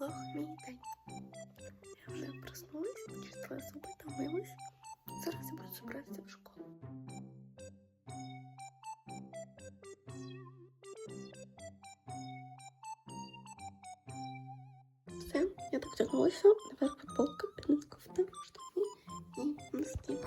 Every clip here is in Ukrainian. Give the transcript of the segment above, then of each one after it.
влог мій день. Я вже проснулась, чистила зуби та милась. Зараз я буду збиратися в школу. Все, я так тягнулася. Тепер футболка, підниз кофта, штани і носки.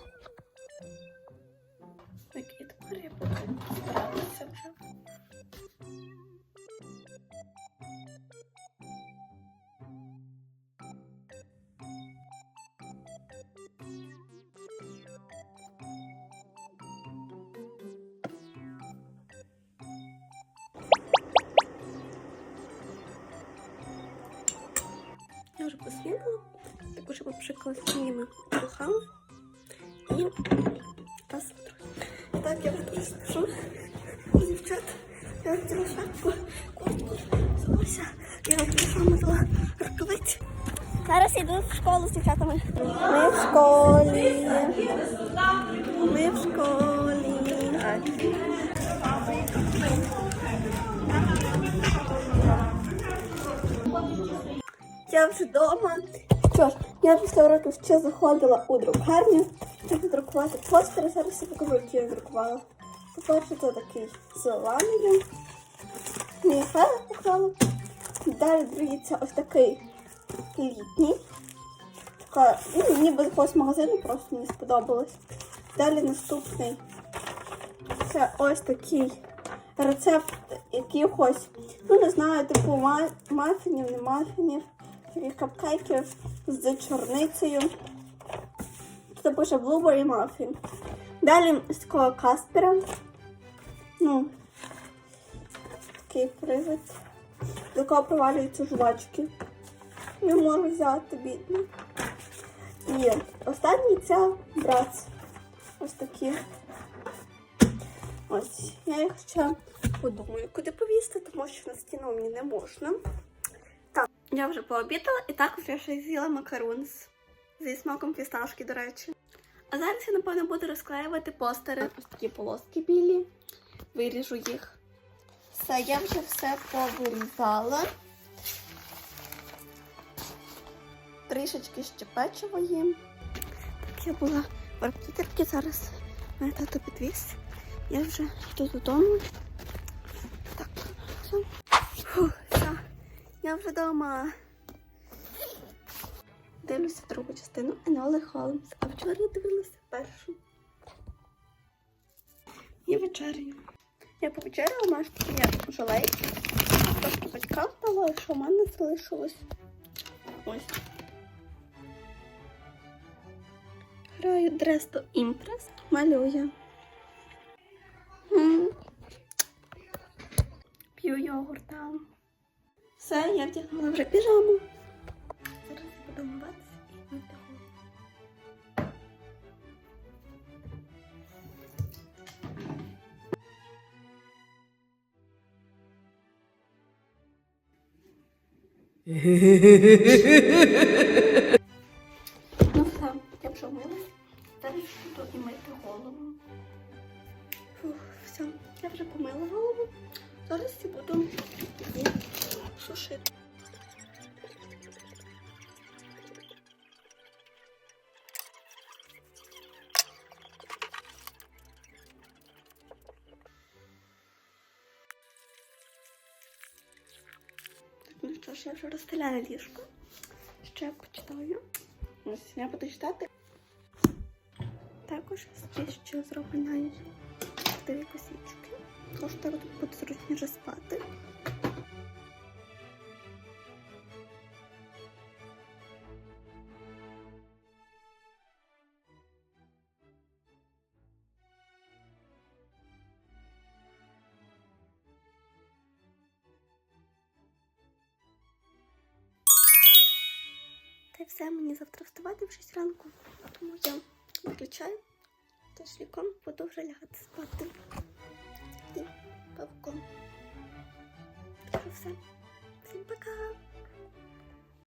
Поснідала, також попшикала своїми духами і посмотрю. Так, я вже. Дівчат, я хотіла шапку, куртку, забувся. Я пішла рукавиці. Зараз йду в школу з дівчатами. Ми в школі. Ми в школі. Я вже вдома. Що ж, я після уроків ще заходила у друкарню, щоб друкувати постери. Зараз я покажу, які я друкувала. По-перше, це такий зелений. Мій файл поклала. Далі другий це ось такий літній. Така, ну, ніби з магазину, просто мені сподобалось. Далі наступний. Це ось такий рецепт якихось, ну не знаю, типу ма- мафінів, не мафінів, таких капкейків з чорницею. Тут пише Blueberry Muffin. Далі з такого каспера. Ну, такий привид. До якого провалюються жвачки. Не можу взяти бідно. І останній це братс. Ось такі. Ось, я їх ще подумаю, куди повісти, тому що на стіну мені не можна. Я вже пообідала і також я ще з'їла макарон з, зі смаком фісташки, до речі. А зараз я, напевно, буду розклеювати постери. Ось такі полоски білі. Виріжу їх. Все, я вже все повирізала. Трішечки ще печиво їм. Так, я була в репетиторці, зараз мене тато підвіз. Я вже йду додому. Так, все. Фух. Я вдома. Дивлюся другу частину Еноли Холмс. А вчора я дивилася першу. І вечерю. Я повечеряла, маєш я жалей. Трошки батькам дала, що в мене залишилось. Ось. Граю Дресто Імпрес. Малюю. П'ю йогурта. Все, я вдягнула вже піжаму. Зараз буду миватися і голову. Ну все, я вже вмилась. Зараз буду і мити голову. Фух, все, я вже помила голову. Зараз я буду її ну що ж, я вже розстеляю ліжко. Ще почитаю. Ось я буду читати. Також здесь ще зроблені дві косички. Тож так буде зручніше спати. Та й все, мені завтра вставати в 6 ранку, тому я виключаю. та віком буду вже лягати спати. І павком. Все. Всім пока!